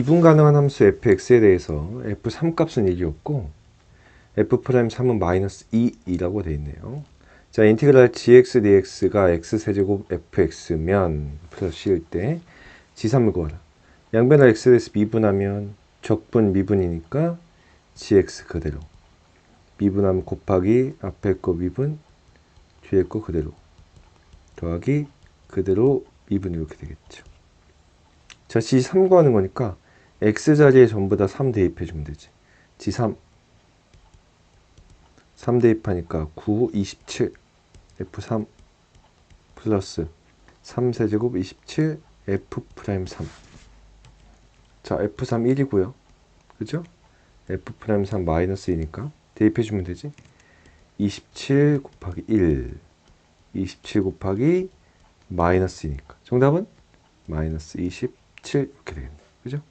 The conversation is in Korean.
이분 가능한 함수 fx에 대해서 f3 값은 1이었고 f'3은 마이너스 2이라고 되어 있네요. 자, 인티그랄 gx dx가 x세제곱 fx면 플러스 c일 때 g3을 구하라. 양변을 x에 대해서 미분하면 적분 미분이니까 gx 그대로. 미분하면 곱하기 앞에 거 미분, 뒤에 거 그대로. 더하기 그대로 미분 이렇게 되겠죠. 자, g3 구하는 거니까 x 자리에 전부 다 3 대입해 주면 되지. g3 3 대입하니까 9, 27 f3 플러스 3세제곱 27 f 프라임 3 자, f3 1이고요. 그죠? f 프라임 3 마이너스 2니까 대입해 주면 되지. 27 곱하기 1 27 곱하기 마이너스 2니까 정답은 마이너스 27 이렇게 되겠네요. 그죠?